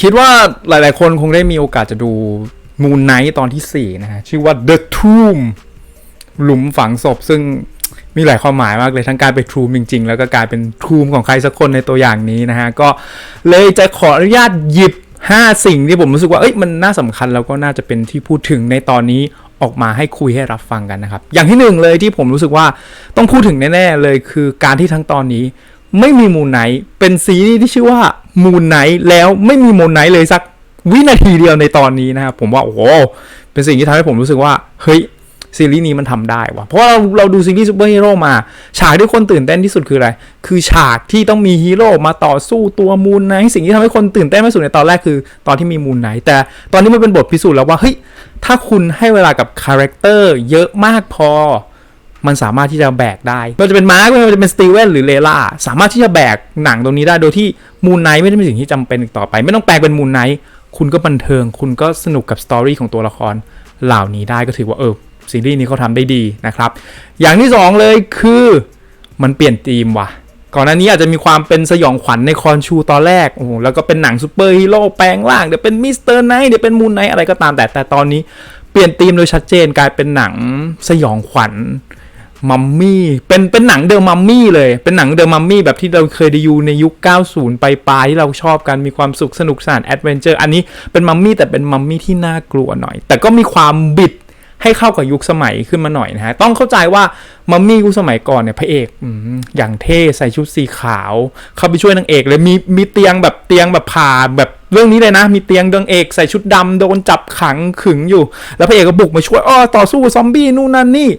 คิดว่าหลาย ๆ คนคงได้มีโอกาสจะดูมูนไนท์ตอนที่ 4 นะฮะ ชื่อว่า The Tomb หลุมฝังศพซึ่งมีหลายความหมายมากเลยทั้งการไปทูมจริง ๆ แล้วก็กลายเป็นทูมของใครสักคนในตัวอย่างนี้นะฮะ ก็เลยจะขออนุญาตหยิบ 5 สิ่งที่ผมรู้สึกว่าเอ้ยมันน่าสำคัญแล้วก็น่าจะเป็นที่พูดถึงในตอนนี้ออกมาให้คุยให้รับฟังกันนะครับ อย่างที่หนึ่งเลยที่ผมรู้สึกว่าต้องพูดถึงแน่ ๆ เลยคือการที่ทั้งตอนนี้ไม่มีมูนไนท์เป็นซีรีส์ที่ชื่อว่ามูนไนท์แล้วไม่มีมูนไนท์เลยสักวินาทีเดียวในตอนนี้นะครับผมว่าโอ้โหเป็นสิ่งที่ทำให้ผมรู้สึกว่าเฮ้ยซีรีส์นี้มันทำได้วะเพราะเราเราดูซีรีส์ซูเปอร์ฮีโร่มา ฉากที่คนตื่นเต้นที่สุดคืออะไร คือฉากที่ต้องมีฮีโร่มาต่อสู้ตัวมูนไนท์สิ่งที่ทำให้คนตื่นเต้นมากที่สุดในตอนแรกคือ ตอนที่มีมูนไนท์แต่ตอนนี้มันเป็นบทพิสูจน์แล้วว่าเฮ้ยถ้าคุณให้เวลากับคาแรคเตอร์เยอะมากพอ มันสามารถที่จะแบกได้ไม่ว่าจะเป็นมาร์กไม่ว่าจะเป็นสตีเวนหรือเลล่าสามารถที่จะแบกหนังตรงนี้ได้โดยที่มูนไนท์ไม่ได้เป็นสิ่งที่จำเป็นอีกต่อไป ไม่ต้องแปลงเป็นมูนไนท์คุณก็บันเทิง คุณก็สนุกกับสตอรี่ของตัวละครเหล่านี้ได้ก็ถือว่าเออซีรีส์นี้เขาทำได้ดีนะครับ อย่างที่สองเลยคือมันเปลี่ยนธีมว่ะ ก่อนหน้านี้อาจจะมีความเป็นสยองขวัญในคอนชูตอนแรกโอ้โหแล้วก็เป็นหนังซูเปอร์ฮีโร่แปลงร่างเดี๋ยวเป็นมิสเตอร์ไนท์เดี๋ยวเป็นมูนไนท์อะไรก็ตามแต่แต่ตอนนี้เปลี่ยนธีมโดยชัดเจนกลายเป็นหนังสยองขวัญ มัมมี่เป็นเป็นหนังเดิมมัมมี่เลย เป็นหนังเดิมมัมมี่แบบที่เราเคยได้ยูในยุค 90 ไปปลายที่เราชอบกันมีความสุขสนุกสนานแอดเวนเจอร์อันนี้เป็นมัมมี่แต่เป็นมัมมี่ที่น่ากลัวหน่อย แต่ก็มีความบิดให้เข้ากับยุคสมัยขึ้นมาหน่อยนะฮะ ต้องเข้าใจว่ามัมมี่ยุคสมัยก่อนเนี่ยพระเอกอย่างเท่ใส่ชุดสีขาว เข้าไปช่วยนางเอกเลยมีมีเตียงแบบเตียงแบบผ่าแบบเรื่องนี้เลยนะ มีเตียงนางเอกใส่ชุดดำโดนจับขังขึงอยู่ แล้วพระเอกก็บุกมาช่วยอ้อต่อสู้ซอมบี้นู่นนั่นนี่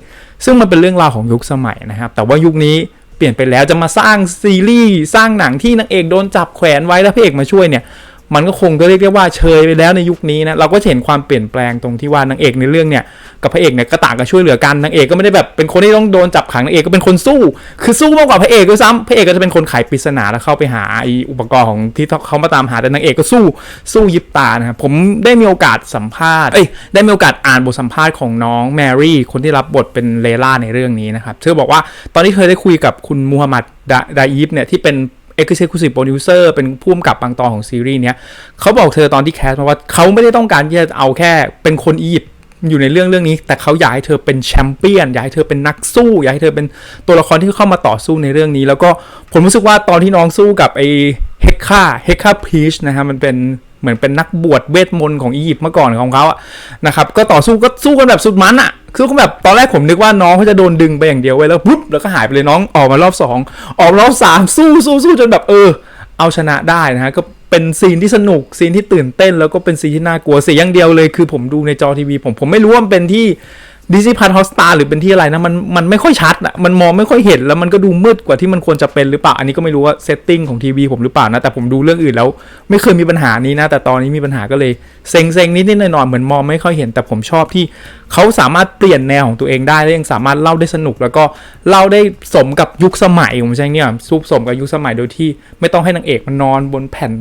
ซึ่งมันเป็นเรื่องราวของยุคสมัยนะครับ แต่ว่ายุคนี้เปลี่ยนไปแล้วจะมาสร้างซีรีส์สร้างหนังที่นางเอกโดนจับแขวนไว้แล้วพระเอกมาช่วยเนี่ย มันก็คงจะเรียกได้ว่าเชยไปแล้วในยุคนี้นะเราก็เห็นความเปลี่ยนแปลงตรงที่ว่านางเอกในเรื่องเนี่ยกับพระเอกเนี่ยก็ต่างกันช่วยเหลือกันนางเอกก็ไม่ได้แบบเป็นคนที่ต้องโดนจับขังนางเอกก็เป็นคนสู้ คือสู้มากกว่าพระเอกด้วยซ้ำพระเอกก็จะเป็นคนไขปริศนาแล้วเข้าไปหาไออุปกรณ์ของที่เขามาตามหาแต่นางเอกก็สู้สู้ยิบตานะครับผมได้มีโอกาสสัมภาษณ์เอ้ยได้มีโอกาสอ่านบทสัมภาษณ์ของน้องแมรี่คนที่รับบทเป็นเลล่าในเรื่องนี้นะครับเธอบอกว่าตอนที่เคยได้คุยกับคุณมูฮัมหมัดดาดาอีฟเนี่ยที่เป็น Executive Producer เป็นผู้กำกับบางตอนของซีรีส์เนี้ยเขาบอกเธอตอนที่แคสมาว่าเขาไม่ได้ต้องการที่จะเอาแค่เป็นคนอียิปต์อยู่ในเรื่องเรื่องนี้ แต่เขาอยากให้เธอเป็นแชมเปี้ยนอยากให้เธอเป็นนักสู้อยากให้เธอเป็นตัวละครที่เข้ามาต่อสู้ในเรื่องนี้ แล้วก็ผมรู้สึกว่าตอนที่น้องสู้กับไอ้เฮคค่าเฮคค่าพีชนะฮะมันเป็นเหมือนเป็นนักบวชเวทมนต์ของอียิปต์เมื่อก่อนของเขาอะนะครับก็ต่อสู้ก็สู้กันแบบสุดมันอะ คือก็แบบตอนแรกผมนึกว่าน้องเขาจะโดนดึงไปอย่างเดียวไว้แล้วปุ๊บแล้วก็หายไปเลยน้องออกมารอบสองออกมารอบสามสู้สู้สู้จนแบบเออ เอาชนะได้นะฮะก็เป็นซีนที่สนุกซีนที่ตื่นเต้น แล้วก็เป็นซีนที่น่ากลัวเสียอย่างเดียวเลยคือผมดูในจอทีวีผมผมไม่รู้ว่ามันเป็นที่ ดิซิพันฮอสตาหรือเป็นที่อะไรนะมันมันไม่ค่อยชัดอะมันมองไม่ค่อยเห็นแล้วมันก็ดูมืดกว่าที่มันควรจะเป็นหรือเปล่า อันนี้ก็ไม่รู้ว่าเซตติ้งของทีวีผมหรือเปล่านะ แต่ผมดูเรื่องอื่นแล้ว ไม่เคยมีปัญหานี้นะ แต่ตอนนี้มีปัญหาก็เลยเซ็งเซ็งนิดนิดหน่อยหน่อยๆเหมือนมองไม่ค่อยเห็น แต่ผมชอบที่เขาสามารถเปลี่ยนแนวของตัวเองได้และยังสามารถเล่าได้สนุก แล้วก็เล่าได้สมกับยุคสมัยผมใช่เนี่ยซุปสมกับยุคสมัยโดยที่ไม่ต้องให้นางเอกมันนอนบนแผ่น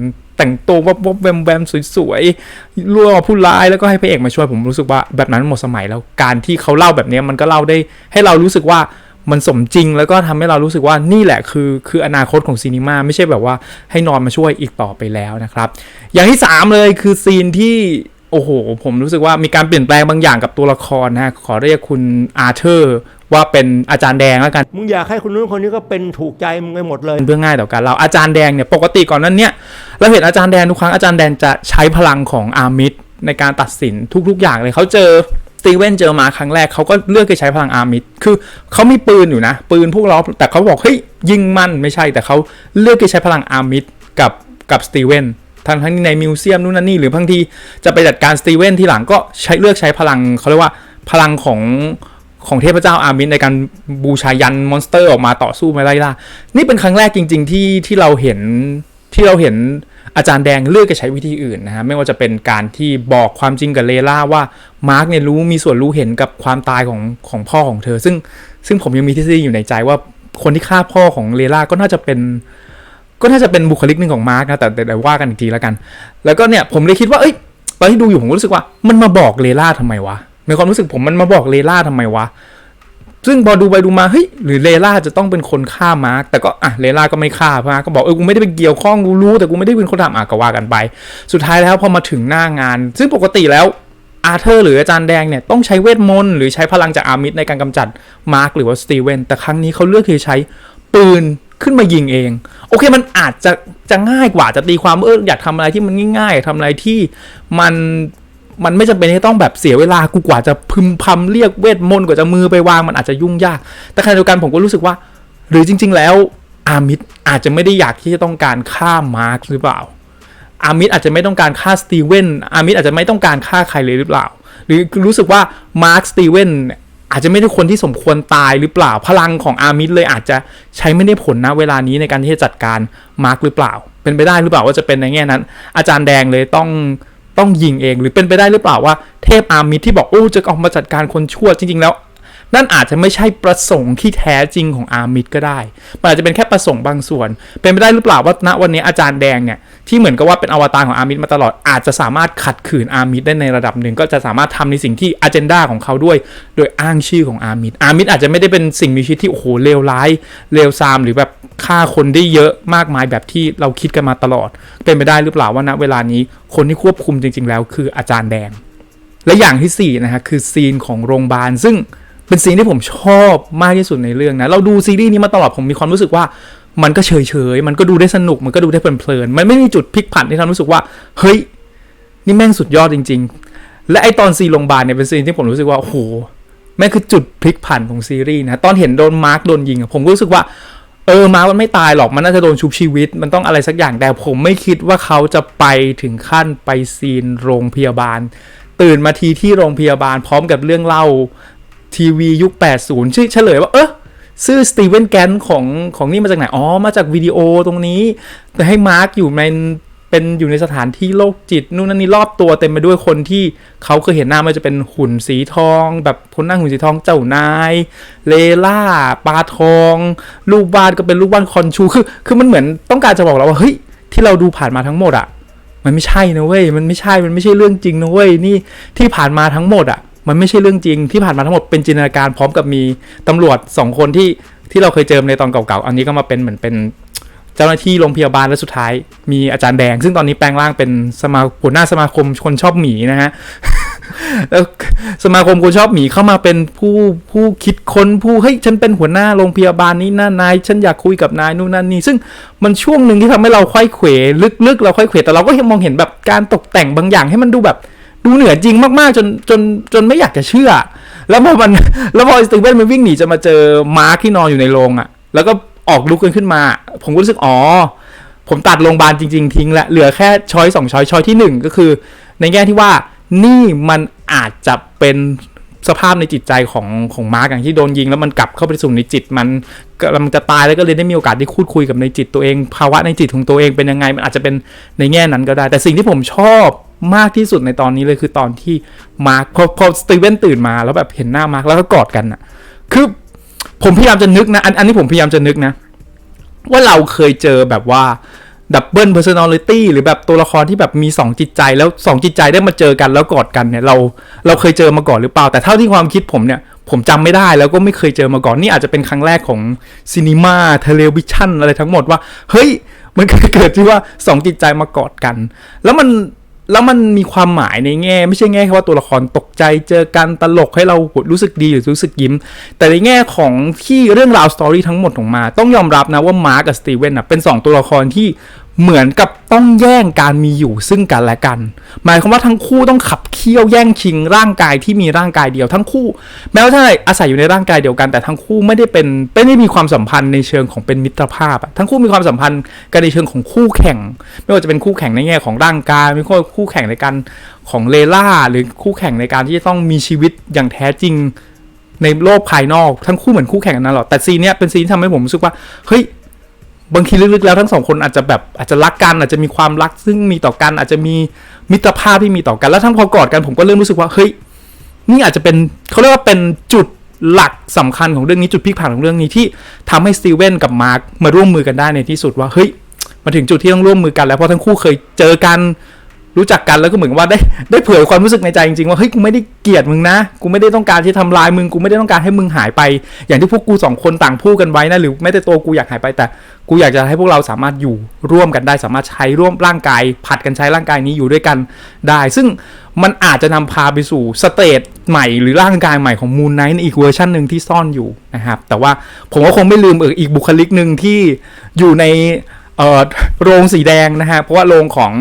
แต่งตัววับวับแวมแวมสวยๆล่อผู้ร้ายแล้วก็ให้พระเอกมาช่วยผมรู้สึกว่าแบบนั้นหมดสมัยแล้วการที่เขาเล่าแบบนี้มันก็เล่าได้ให้เรารู้สึกว่ามันสมจริงแล้วก็ทำให้เรารู้สึกว่านี่แหละคือคืออนาคตของซีนีมาไม่ใช่แบบว่าให้นอนมาช่วยอีกต่อไปแล้วนะครับ อย่างที่ 3 เลยคือซีนที่ โอ้โห ผมรู้สึกว่ามีการเปลี่ยนแปลงบางอย่างกับตัวละครนะฮะขอเรียกคุณอาร์เธอร์ว่าเป็นอาจารย์แดงแล้วกัน มึงอยากให้คนนู้นคนนี้ก็เป็นถูกใจมึงไปหมดเลยเพื่อง่ายต่อการเราอาจารย์แดงเนี่ยปกติก่อนนั้นเนี่ยเราเห็นอาจารย์แดงทุกครั้งอาจารย์แดงจะใช้พลังของอาร์มิดในการตัดสินทุกๆ อย่างเลยเขาเจอสตีเวนเจอมาครั้งแรกเขาก็เลือกจะใช้พลังอาร์มิดคือเขามีปืนอยู่นะ ปืนพวกเราแต่เขาบอกเฮ้ยยิงมันไม่ใช่แต่เขาเลือกจะใช้พลังอาร์มิดกับกับสตีเวน ทั้งทั้งในมิวเซียมนู่นนั่นนี่หรือบางทีจะไปจัดการสตีเวนที่หลังก็ใช้เลือกใช้พลังเขาเรียกว่าพลังของของเทพเจ้าอาร์มินในการบูชายันมอนสเตอร์ออกมาต่อสู้มาไล่ล่า นี่เป็นครั้งแรกจริง ๆ ที่ที่เราเห็นที่เราเห็นอาจารย์แดงเลือกจะใช้วิธีอื่นนะฮะไม่ว่าจะเป็นการที่บอกความจริงกับเลล่าว่ามาร์กเนี่ยรู้มีส่วนรู้เห็นกับความตายของของพ่อของเธอ ซึ่งซึ่งผมยังมีทฤษฎีอยู่ในใจว่าคนที่ฆ่าพ่อของเลล่าก็น่าจะเป็น ก็น่าจะเป็นบุคลิกหนึ่งของมาร์กนะแต่แต่ว่ากันอีกทีแล้วกัน แล้วก็เนี่ยผมเลยคิดว่าเอ้ยตอนที่ดูอยู่ผมรู้สึกว่า มันมาบอกเลล่าทำไมวะในความรู้สึกผมมันมาบอกเลล่าทำไมวะซึ่งพอดูไปดูมาเฮ้ยหรือเลล่าจะต้องเป็นคนฆ่ามาร์กแต่ก็อะเลล่าก็ไม่ฆ่ามาร์กก็บอกเออกูไม่ได้ไปเกี่ยวข้องกูรู้ แต่กูไม่ได้เป็นคนทำอะก็ว่ากันไป สุดท้ายแล้วพอมาถึงหน้างาน ซึ่งปกติแล้วอาร์เธอร์หรืออาจารย์แดงเนี่ยต้องใช้เวทมนต์หรือใช้พลังจากอาร์มิดในการกำจัดมาร์กหรือว่าสตีเวนแต่ครั้งนี้เขาเลือกที่ใช้ปืน ขึ้นมายิงเอง โอเคมันอาจจะจะง่ายกว่าจะตีความเอออยากทำอะไรที่มันง่ายๆทำอะไรที่มันมันไม่จำเป็นที่ต้องแบบเสียเวลากูกว่าจะพึมพำเรียกเวทมนต์กว่าจะมือไปวางมันอาจจะยุ่งยาก แต่ขณะเดียวกันผมก็รู้สึกว่า หรือจริง ๆ แล้วอาร์มิดอาจจะไม่ได้อยากที่จะต้องการฆ่ามาร์คหรือเปล่า อาร์มิดอาจจะไม่ต้องการฆ่าสตีเวนอาร์มิดอาจจะไม่ต้องการฆ่าใครเลยหรือเปล่า หรือรู้สึกว่ามาร์คสตีเวน อาจจะไม่ได้คนที่สมควรตายหรือเปล่าพลังของอารมิดเลยอาจจะใช้ไม่ได้ผลนะเวลานี้ในการที่จะจัดการมาร์กหรือเปล่า เป็นไปได้หรือเปล่าว่าจะเป็นในแง่นั้น อาจารย์แดงเลยต้องต้องยิงเอง หรือเป็นไปได้หรือเปล่าว่าเทพอารมิดที่บอกโอ้จะออกมาจัดการคนชั่วจริงๆแล้ว นั่นอาจจะไม่ใช่ประสงค์ที่แท้จริงของอาร์มิดก็ได้ มันอาจจะเป็นแค่ประสงค์บางส่วน เป็นไปได้หรือเปล่าว่าณวันนี้อาจารย์แดงเนี่ยที่เหมือนกับว่าเป็นอวตารของอาร์มิดมาตลอดอาจจะสามารถขัดขืนอาร์มิดได้ในระดับหนึ่ง ก็จะสามารถทำในสิ่งที่อ g e n d a ของเขาด้วย โดยอ้างชื่อของอาร์มิดอาร์มิดอาจจะไม่ได้เป็นสิ่งมีชีวิตที่โอ้โหเลวร้ายเลวซามหรือแบบฆ่าคนได้เยอะมากมายแบบที่เราคิดกันมาตลอด เป็นไปได้หรือเปล่าว่าณเวลานี้คนที่ควบคุมจริง ๆ แล้ว คืออาจารย์แดง และอย่างที่สี่นะฮะคือซีนของโรงพยาบาลซึ่ง เป็นซีนที่ผมชอบมากที่สุดในเรื่องนะ เราดูซีรีส์นี้มาตลอดผมมีความรู้สึกว่ามันก็เฉยเฉยมันก็ดูได้สนุก มันก็ดูได้เพลินๆ มันไม่มีจุดพลิกผันที่ทำให้รู้สึกว่า เฮ้ย นี่แม่งสุดยอดจริง ๆ และไอตอนซีนโรงพยาบาลเนี่ยเป็นซีนที่ผมรู้สึกว่าโอ้โหแม่งคือจุดพลิกผันของซีรีส์นะ ตอนเห็นโดนมาร์กโดนยิงผมก็รู้สึกว่า เออ มาร์คมันไม่ตายหรอก มันน่าจะโดนชุบชีวิต มันต้องอะไรสักอย่าง แต่ผมไม่คิดว่าเขาจะไปถึงขั้นไปซีนโรงพยาบาล ตื่นมาทีที่โรงพยาบาลพร้อมกับเรื่องเล่า ทีวียุค 80 ชื่อเฉลยว่า เออชื่อสตีเวนแกนของของนี่มาจากไหน อ๋อ มาจากวิดีโอตรงนี้ แต่ให้มาร์กอยู่ในเป็นอยู่ในสถานที่โรคจิต นู่นนั่นนี่รอบตัวเต็มไปด้วยคนที่เขาเคยเห็นหน้ามันจะเป็นหุ่นสีทอง แบบคนนั่งหุ่นสีทองเจ้านาย เลล่าปลาทอง ลูกบ้านก็เป็นลูกบ้านคอนชูคือคือมันเหมือนต้องการจะบอกเราว่าเฮ้ยที่เราดูผ่านมาทั้งหมดอะมันไม่ใช่นะเว้ยมันไม่ใช่มันไม่ใช่เรื่องจริงนะเว้ยนี่ที่ผ่านมาทั้งหมดอะ มันไม่ใช่เรื่องจริงที่ผ่านมาทั้งหมดเป็นจินตนาการพร้อมกับมีตำรวจสองคนที่ที่เราเคยเจอในตอนเก่าๆ อันนี้ก็มาเป็นเหมือนเป็นเจ้าหน้าที่โรงพยาบาลและสุดท้าย มีอาจารย์แดง ซึ่งตอนนี้แปลงร่างเป็นสมาหัวหน้าสมาคมคนชอบหมีนะฮะแล้วสมาคมคนชอบหมีเข้ามาเป็นผู้ผู้คิดค้นผู้เฮ้ยฉันเป็นหัวหน้าโรงพยาบาลนี้นะนายฉันอยากคุยกับนายนู่นนั่นนี่ซึ่งมันช่วงหนึ่งที่ทำให้เราค่อยเขวลึกๆ เราค่อยเขวแต่เราก็ยังมองเห็นแบบการตกแต่งบางอย่างให้มันดูแบบ ดูเหนือจริงมากๆจนจนจนไม่อยากจะเชื่อ แล้วพอมันแล้วพอสตีเวนมันวิ่งหนีจะมาเจอมาร์คที่นอนอยู่ในโรงอะแล้วก็ออกลุกกันขึ้นมา ผมก็รู้สึกอ๋อผมตัดโรงพยาบาลจริง ๆ ทิ้งละเหลือแค่ช้อยสองช้อยช้อยที่หนึ่งก็คือ ในแง่ที่ว่านี่มันอาจจะเป็นสภาพในจิตใจของของมาร์กอย่างที่โดนยิง แล้วมันกลับเข้าไปสู่ในจิตมันกำลังจะตายแล้วก็เลยได้มีโอกาสได้พูดคุยกับในจิตตัวเอง ภาวะในจิตของตัวเองเป็นยังไงมันอาจจะเป็นในแง่นั้นก็ได้ แต่สิ่งที่ผมชอบ มากที่สุดในตอนนี้เลยคือตอนที่มาร์กพอสตีเวนตื่นมาแล้วแบบเห็นหน้ามาร์กแล้วก็กอดกันอะคือผมพยายามจะนึกนะอันอันนี้ผมพยายามจะนึกนะ ว่าเราเคยเจอแบบว่าดับเบิลเพอร์ซันอลิตี้หรือแบบตัวละครที่แบบมี 2 จิตใจแล้ว 2 จิตใจได้มาเจอกันแล้วกอดกันเนี่ยเราเราเคยเจอมาก่อนหรือเปล่า แต่เท่าที่ความคิดผมเนี่ยผมจำไม่ได้แล้วก็ไม่เคยเจอมาก่อนนี่อาจจะเป็นครั้งแรกของซีนีมาเทเลวิชันอะไรทั้งหมดว่า เฮ้ย มันเคยเกิดที่ว่า 2 จิตใจมากอดกัน แล้วมัน แล้วมันมีความหมายในแง่ ไม่ใช่แง่แค่ว่าตัวละครตกใจเจอกันตลกให้เรารู้สึกดีหรือรู้สึกยิ้ม แต่ในแง่ของที่เรื่องราวสตอรี่ทั้งหมดออกมา ต้องยอมรับนะว่ามาร์กกับสตีเวนเป็น 2 ตัวละครที่ เหมือนกับต้องแย่งการมีอยู่ซึ่งกันและกัน หมายความว่าทั้งคู่ต้องขับเคี่ยวแย่งชิงร่างกายที่มีร่างกายเดียวทั้งคู่ แม้ว่าจะอาศัยอยู่ในร่างกายเดียวกัน แต่ทั้งคู่ไม่ได้เป็นไม่ได้มีความสัมพันธ์ในเชิงของเป็นมิตรภาพอะทั้งคู่มีความสัมพันธ์กันในเชิงของคู่แข่ง ไม่ว่าจะเป็นคู่แข่งในแง่ของร่างกายไม่ว่าคู่แข่งในการของเลล่าหรือคู่แข่งในการที่จะต้องมีชีวิตอย่างแท้จริงในโลกภายนอกทั้งคู่เหมือนคู่แข่งกันนั่นหรอกแต่ซีนเนี้ยเป็นซีนที่ทำให้ผมรู้สึกว่าเฮ้ย บางทีลึกๆแล้วทั้งสองคนอาจจะแบบอาจจะรักกันอาจจะมีความรักซึ่งมีต่อกัน อาจจะมีมิตรภาพที่มีต่อกัน แล้วทั้งพอกอดกันผมก็เริ่มรู้สึกว่าเฮ้ยนี่อาจจะเป็นเขาเรียกว่าเป็นจุดหลักสำคัญของเรื่องนี้จุดพลิกผันของเรื่องนี้ที่ทำให้สตีเวนกับมาร์คมาร่วมมือกันได้ในที่สุดว่าเฮ้ยมาถึงจุดที่ต้องร่วมมือกันแล้วเพราะทั้งคู่เคยเจอกัน รู้จักกันแล้วก็เหมือนว่าได้ได้เผยความรู้สึกในใจจริงๆว่าเฮ้ยกูไม่ได้เกลียดมึงนะกูไม่ได้ต้องการที่ทำลายมึงกูไม่ได้ต้องการให้มึงหายไป อย่างที่พวกกูสองคนต่างพูดกันไว้นะหรือแม้แต่ตัวกูอยากหายไปแต่ กูอยากจะให้พวกเราสามารถอยู่ร่วมกันได้ สามารถใช้ร่วมร่างกาย ผัดกันใช้ร่างกายนี้อยู่ด้วยกันได้ ซึ่งมันอาจจะนำพาไปสู่สเตจใหม่หรือร่างกายใหม่ของมูนไนท์ในอีกเวอร์ชันหนึ่งที่ซ่อนอยู่นะครับแต่ว่าผมก็คงไม่ลืมเอออีกบุคลิกหนึ่งที่อยู่ในโรงสีแดงนะฮะเพราะว่าโรงของ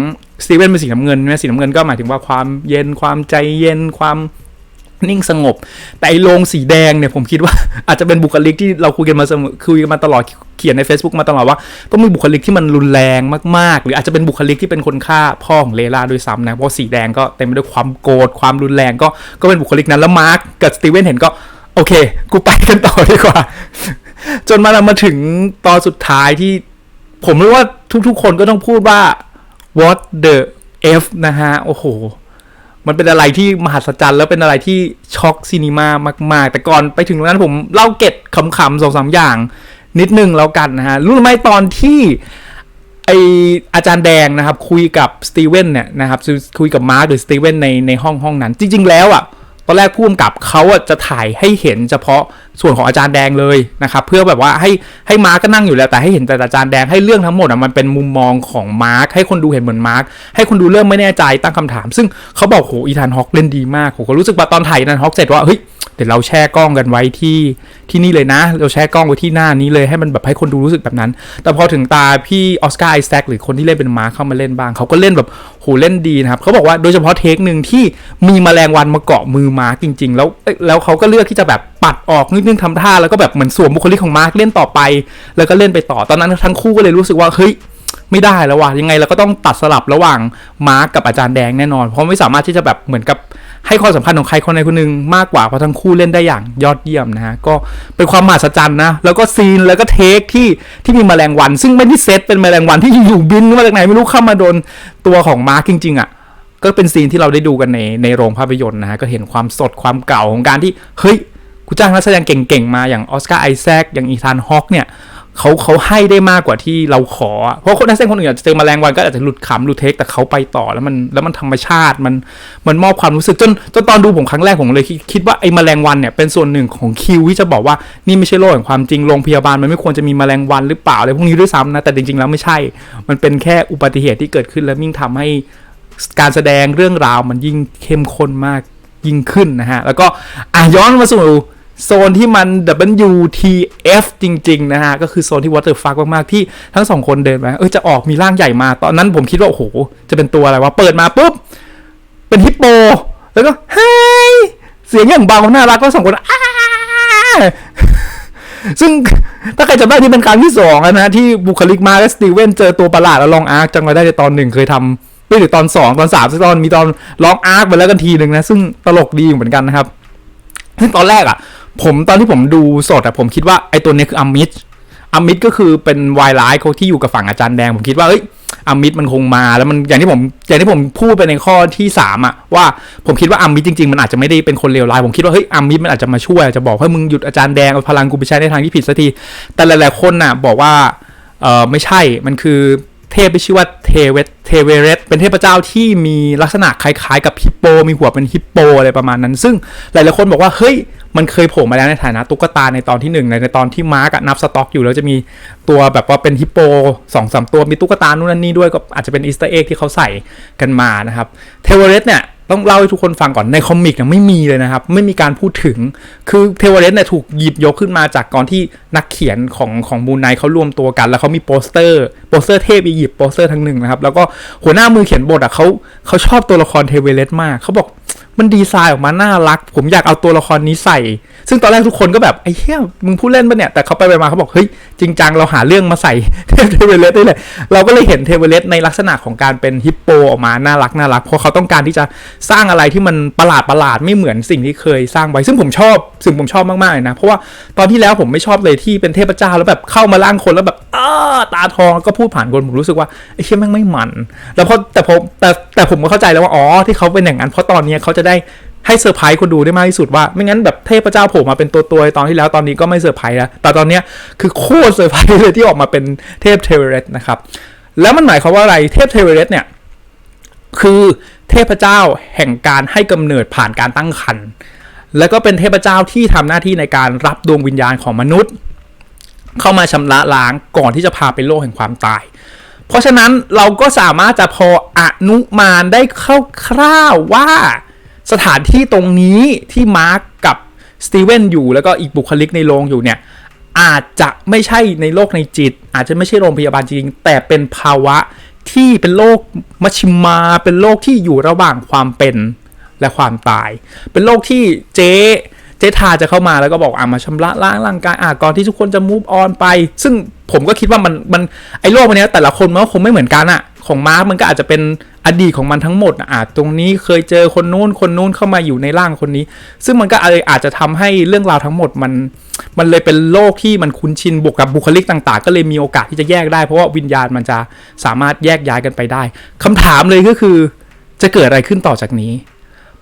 สตีเวนเป็นสีน้ำเงินใช่ไหมสีน้ำเงินก็หมายถึงว่าความเย็นความใจเย็นความนิ่งสงบ แต่ไอ้โลงสีแดงเนี่ยผมคิดว่าอาจจะเป็นบุคลิกที่เราคุยกันมาเสมอคุยกันมาตลอดเขียนใน Facebook มาตลอดว่า ต้องมีบุคลิกที่มันรุนแรงมากๆ หรืออาจจะเป็นบุคลิกที่เป็นคนฆ่าพ่อของเลล่าด้วยซ้ำนะเพราะสีแดงก็เต็มไปด้วยความโกรธความรุนแรงก็ก็เป็นบุคลิกนั้นแล้วมาร์กกับสตีเวนเห็นก็โอเค กูไปกันต่อดีกว่า จนมามาถึงตอนสุดท้ายที่ ผมรู้ว่าทุกๆ คนก็ต้องพูดว่า what the f นะฮะ โอ้โห มันเป็นอะไรที่มหัศจรรย์ แล้วเป็นอะไรที่ช็อกซีนีมามาก ๆ แต่ก่อนไปถึงตรงนั้นผมเล่าเก็ดขำๆสองสามอย่าง นิดนึงแล้วกันนะฮะ รู้ไหมตอนที่ไออาจารย์แดงนะครับ คุยกับสตีเวนเนี่ยนะครับคุยกับมาร์คหรือสตีเวนในในห้องห้องนั้น จริง ๆ แล้วอะ ตอนแรกผู้กำกับเขาจะถ่ายให้เห็นเฉพาะส่วนของอาจารย์แดงเลยนะครับ เพื่อแบบว่าให้ให้มาร์กก็นั่งอยู่แล้วแต่ให้เห็นแต่อาจารย์แดงให้เรื่องทั้งหมดอะมันเป็นมุมมองของมาร์กให้คนดูเห็นเหมือนมาร์กให้คนดูเริ่มไม่แน่ใจตั้งคำถาม ซึ่งเขาบอกโหอีธานฮอกเล่นดีมากผมก็รู้สึกว่าตอนถ่ายอีธานฮอกเสร็จว่าเฮ้ย ดี๋ยวเราแช่กล้องกันไว้ที่ที่นี่เลยนะ เราแช่กล้องไว้ที่หน้านี้เลยให้มันแบบให้คนดูรู้สึกแบบนั้น แต่พอถึงตาพี่ออสการ์ไอแซคหรือคนที่เล่นเป็นมาเข้ามาเล่นบ้างเขาก็เล่นแบบโหเล่นดีนะครับเขาบอกว่าโดยเฉพาะเทคหนึ่งที่มีแมลงวันมาเกาะมือมาจริง ๆ แล้วแล้วเขาก็เลือกที่จะแบบปัดออกนิดนึงทำท่าแล้วก็แบบเหมือนสวมบุคลิกของมาร์คเล่นต่อไป แล้วก็เล่นไปต่อตอนนั้นทั้งคู่ก็เลยรู้สึกว่าเฮ้ย ไม่ได้แล้วว่ะยังไงเราก็ต้องตัดสลับระหว่างมาร์กกับอาจารย์แดงแน่นอน เพราะไม่สามารถที่จะแบบเหมือนกับให้ความสำคัญของใครคนใดคนหนึ่งมากกว่าเพราะทั้งคู่เล่นได้อย่างยอดเยี่ยมนะฮะก็เป็นความมหัศจรรย์นะแล้วก็ซีนแล้วก็เทคที่ที่มีแมลงวัน ซึ่งไม่ได้เซตเป็นแมลงวันที่อยู่บินมาจากไหนไม่รู้เข้ามาโดนตัวของมาร์กจริงๆอะก็เป็นซีนที่เราได้ดูกันในในโรงภาพยนตร์นะฮะก็เห็นความสดความเก่าของการที่เฮ้ยกูจ้างนักแสดงเก่งๆมาอย่างออสการ์ไอแซคอย่างอีธานฮอกเนี่ย เขาเขาให้ได้มากกว่าที่เราขอ เพราะคนนักแสดงคนอื่นอาจจะเจอแมลงวันก็อาจจะหลุดขำหลุดเทคแต่เขาไปต่อแล้วมันแล้วมันธรรมชาติมันมันมอบความรู้สึกจนจนตอนดูผมครั้งแรกผมเลยคิดคิดว่าไอ้แมลงวันเนี่ยเป็นส่วนหนึ่งของคิวที่จะบอกว่านี่ไม่ใช่โลกแห่งความจริงโรงพยาบาลมันไม่ควรจะมีแมลงวันหรือเปล่าอะไรพวกนี้ด้วยซ้ำนะแต่จริงๆแล้วไม่ใช่ มันเป็นแค่อุบัติเหตุที่เกิดขึ้นแล้วยิ่งทำให้การแสดงเรื่องราวมันยิ่งเข้มข้นมากยิ่งขึ้นนะฮะแล้วก็อะย้อนมาสู่ โซนที่มัน WTF จริง ๆ นะฮะ ก็คือโซนที่ Water Fuck มาก ๆ ที่ทั้งสองคนเดินมาเออจะออกมีร่างใหญ่มา ตอนนั้นผมคิดว่า โอ้โห จะเป็นตัวอะไรวะ เปิดมาปุ๊บ เป็นฮิปโป แล้วก็เฮ้ยเสียงอย่างเบาน่ารักก็สองคนอ้าซึ่งถ้าใครจำได้ที่เป็นครั้งที่สองแล้วนะที่บุคลิกมาและสตีเวนเจอตัวประหลาดแล้วลองอาร์คจังมาได้ในตอนหนึ่งเคยทำไม่หรือตอนสองตอนสามตอนมีตอนลองอาร์คไปแล้วกันทีหนึ่งนะ ซึ่งตลกดีอยู่เหมือนกันนะครับซึ่งตอนแรกอะ ผมตอนที่ผมดูสดอะผมคิดว่าไอ้ตัวนี้คืออามิดอามิดก็คือเป็นวายร้ายเขาที่อยู่กับฝั่งอาจารย์แดง ผมคิดว่าเอ้ยอามิดมันคงมาแล้วมันอย่างที่ผมอย่างที่ผมพูดไปในข้อที่สามอะว่าผมคิดว่าอามิดจริงๆ มันอาจจะไม่ได้เป็นคนเลวร้ายผมคิดว่าเฮ้ยอามิดมันอาจจะมาช่วยจจะบอกให้มึงหยุดอาจารย์แดงเอาพลังกูไปใช้ในทางที่ผิดสักทีแต่หลายๆคนน่ะบอกว่าเออไม่ใช่มันคือเทพที่ชื่อว่าเทเวตเทเวเรตเป็นเทพเจ้าที่มีลักษณะคล้ายๆ กับฮิปโป มีหัวเป็นฮิปโปอะไรประมาณนั้น ซึ่งหลายๆคนบอกว่าเฮ้ย มันเคยโผล่มาแล้วในฐานะตุ๊กตาในตอนที่หนึ่งในตอนที่มาร์กนับสต็อกอยู่แล้วจะมีตัวแบบว่าเป็นฮิปโปสองสามตัวมีตุ๊กตานู่นนั่นนี่ด้วยก็อาจจะเป็นอีสเตอร์เอ็กที่เขาใส่กันมานะครับเทเวเรสเนี่ยต้องเล่าให้ทุกคนฟังก่อนในคอมิกเนี่ยไม่มีเลยนะครับ ไม่มีการพูดถึง คือเทวเรสเนี่ยถูกหยิบยกขึ้นมาจากก่อนที่นักเขียนของของมูนไนเขารวมตัวกัน แล้วเขามีโปสเตอร์โปสเตอร์เทพอียิปต์โปสเตอร์ทั้งหนึ่งนะครับ แล้วก็หัวหน้ามือเขียนบทอะเขาเขาชอบตัวละครเทวเรสมากเขาบอกมันดีไซน์ออกมาน่ารัก ผมอยากเอาตัวละครนี้ใส่ ซึ่งตอนแรกทุกคนก็แบบไอ้เหี้ยมึงพูดเล่นปะเนี่ย แต่เขาไปไปมาเขาบอก เฮ้ย จริงจังเราหาเรื่องมาใส่เทเวเลสได้เลย เราก็เลยเห็นเทเวเลสในลักษณะของการเป็นฮิปโปออกมาน่ารักน่ารัก เพราะเขาต้องการที่จะสร้างอะไรที่มันประหลาดประหลาดไม่เหมือนสิ่งที่เคยสร้างไว้ ซึ่งผมชอบซึ่งผมชอบมากๆเลยนะ เพราะว่าตอนที่แล้วผมไม่ชอบเลยที่เป็นเทพเจ้าแล้วแบบเข้ามาร่างคนแล้วแบบอ้าตาทองแล้วก็พูดผ่านคนผมรู้สึกว่าไอ้เชี่ยแม่งไม่มัน แล้วพอแต่ผมแต่แต่ผมก็เข้าใจแล้วว่าอ๋อที่เขาเป็นอย่างนั้นเพราะตอนนี้เขาจะได้ให้เซอร์ไพรส์คนดูได้มากที่สุดว่า ไม่งั้นแบบเทพเจ้าโผล่มาเป็นตัวตัวๆตอนที่แล้วตอนนี้ก็ไม่เซอร์ไพรส์แล้วแต่ตอนเนี้ยคือโคตรเซอร์ไพรส์เลยที่ออกมาเป็นเทพเทเวเรสนะครับแล้วมันหมายความว่าอะไรเทพเทเวเรสเนี่ยคือเทพเจ้าแห่งการให้กำเนิดผ่านการตั้งครรภ์แล้วก็เป็นเทพเจ้าที่ทำหน้าที่ในการรับดวงวิญญาณของมนุษย์ เข้ามาชำระล้างก่อนที่จะพาไปโลกแห่งความตาย เพราะฉะนั้นเราก็สามารถจะพออนุมานได้คร่าวๆว่า สถานที่ตรงนี้ที่มาร์กกับสตีเวนอยู่แล้วก็อีกบุคลิกในโรงอยู่เนี่ยอาจจะไม่ใช่ในโลกในจิต อาจจะไม่ใช่โรงพยาบาลจริง แต่เป็นภาวะที่เป็นโลกมัชิมา เป็นโลกที่อยู่ระหว่างความเป็นและความตาย เป็นโลกที่เจ๊เจ๊ทาจะเข้ามาแล้วก็บอกอะมาชำระล้างร่างกายอะก่อนที่ทุกคนจะ move on ไป ซึ่งผมก็คิดว่ามันมันไอ้โลกมันเนี้ยแต่ละคนมันก็คงไม่เหมือนกันอะของมาร์กมันก็อาจจะเป็น อดีตของมันทั้งหมดอะอะตรงนี้เคยเจอคนนู้นคนนู้นเข้ามาอยู่ในร่างคนนี้ ซึ่งมันก็เลยอาจจะทำให้เรื่องราวทั้งหมดมันมันเลยเป็นโลกที่มันคุ้นชินบวกกับบุคลิกต่างๆ ก็เลยมีโอกาสที่จะแยกได้เพราะว่าวิญญาณมันจะสามารถแยกย้ายกันไปได้คำถามเลยก็คือจะเกิดอะไรขึ้นต่อจากนี้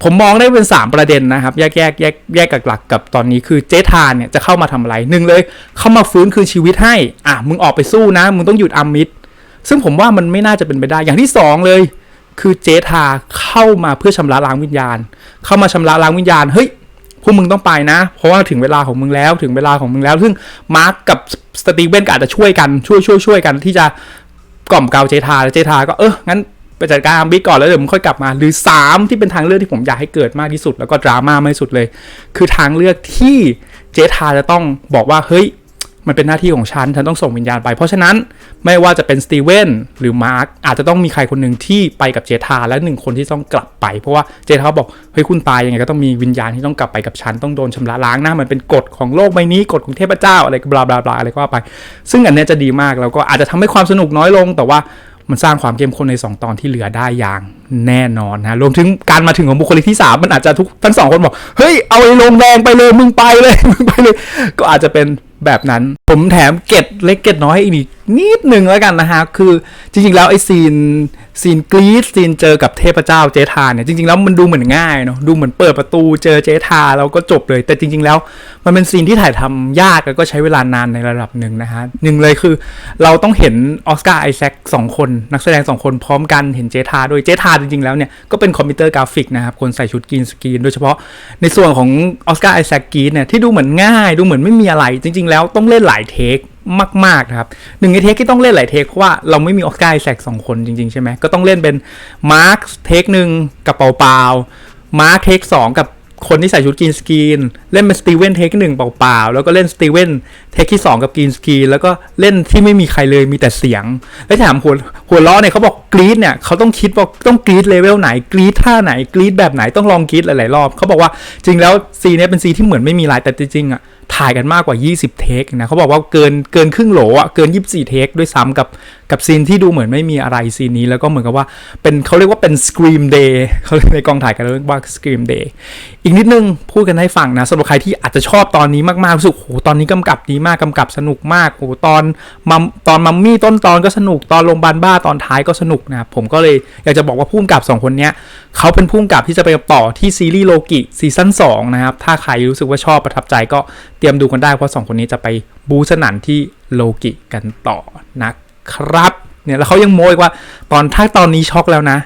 ผมมองได้เป็น 3 ประเด็นนะครับ แยกแยกแยกแยกกับหลักกับตอนนี้คือเจทานเนี่ยจะเข้ามาทำอะไรหนึ่งเลย เข้ามาฟื้นคืนชีวิตให้ อะมึงออกไปสู้นะ มึงต้องหยุดอามิดซึ่งผมว่ามันไม่น่าจะเป็นไปได้อย่างที่สองเลย คือเจทาเข้ามาเพื่อชำระล้างวิญญาณ เข้ามาชำระล้างวิญญาณ เฮ้ยพวกมึงต้องไปนะ เพราะว่าถึงเวลาของมึงแล้วถึงเวลาของมึงแล้ว ซึ่งมาร์กกับสตีเวนก็อาจจะช่วยกันช่วยช่วยช่วยกันที่จะกล่อมเกลาเจทาแล้วเจทาก็เอองั้นไปจัดการอาร์บิกก่อนแล้วเดี๋ยวมึงค่อยกลับมา หรือ 3 ที่เป็นทางเลือกที่ผมอยากให้เกิดมากที่สุด แล้วก็ดราม่ามากที่สุดเลย คือทางเลือกที่เจทาจะต้องบอกว่าเฮ้ย มันเป็นหน้าที่ของฉัน ฉันต้องส่งวิญญาณไป เพราะฉะนั้นไม่ว่าจะเป็นสตีเวนหรือมาร์กอาจจะต้องมีใครคนหนึ่งที่ไปกับเจทาและหนึ่งคนที่ต้องกลับไป เพราะว่าเจทาบอกเฮ้ยคุณตายยังไงก็ต้องมีวิญญาณที่ต้องกลับไปกับฉันต้องโดนชำระล้างนะมันเป็นกฎของโลกใบนี้กฎของเทพเจ้าอะไรบลาบลาบลาอะไรก็ว่าไป ซึ่งอันนี้จะดีมากแล้วก็อาจจะทำให้ความสนุกน้อยลงแต่ว่ามันสร้างความเข้มข้นใน 2 ตอนที่เหลือได้อย่างแน่นอนนะ รวมถึงการมาถึงของบุคลิกที่ 3 มันอาจจะทุกทั้งสองคนบอก เฮ้ย เอาไอ้ลงแดงไปเลย มึงไปเลย มึงไปเลย ก็อาจจะเป็น แบบนั้น ผมแถมเก็ดเล็กเก็ดน้อยอีกนิดหนึ่งแล้วกันนะฮะ คือจริงๆแล้วไอ้ซีน ซีนกรีดซีนเจอกับเทพเจ้าเจทาเนี่ยจริงๆแล้วมันดูเหมือนง่ายเนาะดูเหมือนเปิดประตูเจอเจทาแล้วก็จบเลย แต่จริง ๆ แล้วมันเป็นซีนที่ถ่ายทำยากแล้วก็ใช้เวลานานในระดับหนึ่งนะฮะหนึ่งเลยคือ เราต้องเห็นออสการ์ไอแซคสองคน นักแสดงสองคนพร้อมกันเห็นเจทาโดยเจทาจริงๆแล้วเนี่ยก็เป็นคอมพิวเตอร์กราฟิกนะครับคนใส่ชุดกรีนสกรีนโดยเฉพาะในส่วนของออสการ์ไอแซคกรีนเนี่ยที่ดูเหมือนง่าย ดูเหมือนไม่มีอะไร จริง ๆ แล้วต้องเล่นหลายเทค มากๆนะครับหนึ่งในเทคที่ต้องเล่นหลายเทคเพราะว่าเราไม่มีออสการ์ไอแซคสองคนจริงๆใช่ไหมก็ต้องเล่นเป็นมาร์คเทคหนึ่งกับเปาเปามาร์คเทคสองกับคนที่ใส่ชุดกรีนสกรีนเล่นเป็นสตีเวนเทคหนึ่งเปล่าๆ แล้วก็เล่นสตีเวนเทคที่ 2 กับกรีนสกรีนแล้วก็เล่นที่ไม่มีใครเลยมีแต่เสียง แล้วถามหัวหัวล้อเนี่ยเขาบอกกรีดเนี่ยเขาต้องคิดว่าต้องกรีดเลเวลไหนกรีดท่าไหนกรีดแบบไหนต้องลองกรีดหลายๆรอบเขาบอกว่าจริงแล้วซีเนี้ยเป็นซีที่เหมือนไม่มีลายแต่จริงๆอะ ถ่ายกันมากกว่า 20 เทคนะเขาบอกว่าเกินเกินครึ่งโหลอะเกิน 24 เทคด้วยซ้ำกับกับซีนที่ดูเหมือนไม่มีอะไรซีนนี้ แล้วก็เหมือนกับว่าเป็นเขาเรียกว่าเป็น scream day เขาในกองถ่ายกันเรียกว่า scream day อีกนิดนึงพูดกันให้ฟังนะสำหรับใครที่อาจจะชอบตอนนี้มากๆรู้สึกโหตอนนี้กำกับดีมากกำกับสนุกมากโหตอนมัมตอนมัมมี่ต้นตอนก็สนุกตอนโรงพยาบาลบ้าตอนท้ายก็สนุกนะครับผมก็เลยอยากจะบอกว่าผู้กำกับสองคนเนี้ยเขาเป็นผู้กำกับที่จะไปต่อที่ซีรีส์โลกิซีซั่น2นะครับถ้าใครรู้สึกว่าชอบประทับใจก็เตรียมดูกันได้เพราะสองคนนี้จะไปบูสนันที่โลกิกันต่อนะครับ เนี่ยแล้วเขายังโม้อีกว่าตอนถ้าตอนนี้ช็อกแล้วนะ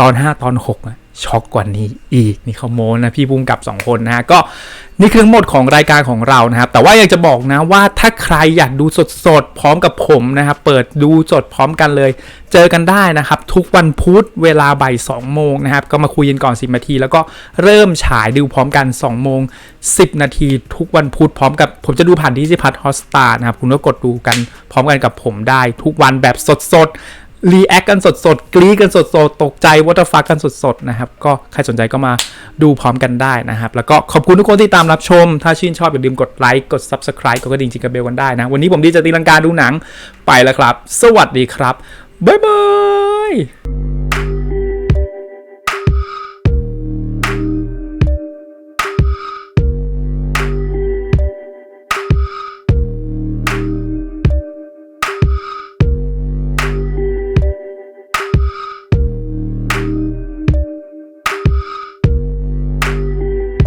ตอน 5 ตอน6อะ ช็อกกว่านี้อีกนี่เขาโม้นะพี่ภูมิกับ 2 คนนะฮะก็นี่คือทั้งหมดของรายการของเรานะครับ แต่ว่าอยากจะบอกนะว่าถ้าใครอยากดูสดๆ พร้อมกับผมนะครับ เปิดดูสดพร้อมกันเลย เจอกันได้นะครับ ทุกวันพุธเวลาบ่าย2โมงนะครับ ก็มาคุยกันก่อน10นาที แล้วก็เริ่มฉายดูพร้อมกัน2โมง10นาที ทุกวันพุธพร้อมกับผมจะดูผ่านดิจิพัทฮอสตานะครับคุณก็กดดูกันพร้อมกันกับผมได้ ทุกวันแบบสดๆ รีแอคกันสดๆกรี๊ดกันสดๆตกใจวอเตอร์ฟักกันสดๆนะครับ ก็ใครสนใจก็มาดูพร้อมกันได้นะครับ แล้วก็ขอบคุณทุกคนที่ตามรับชม ถ้าชื่นชอบอย่าลืมกดไลค์กด Subscribe กดกระดิ่งจิงกระเบลกันได้นะ วันนี้ผมดีจะตีลังกาดูหนังไปแล้วครับ สวัสดีครับบ๊ายบาย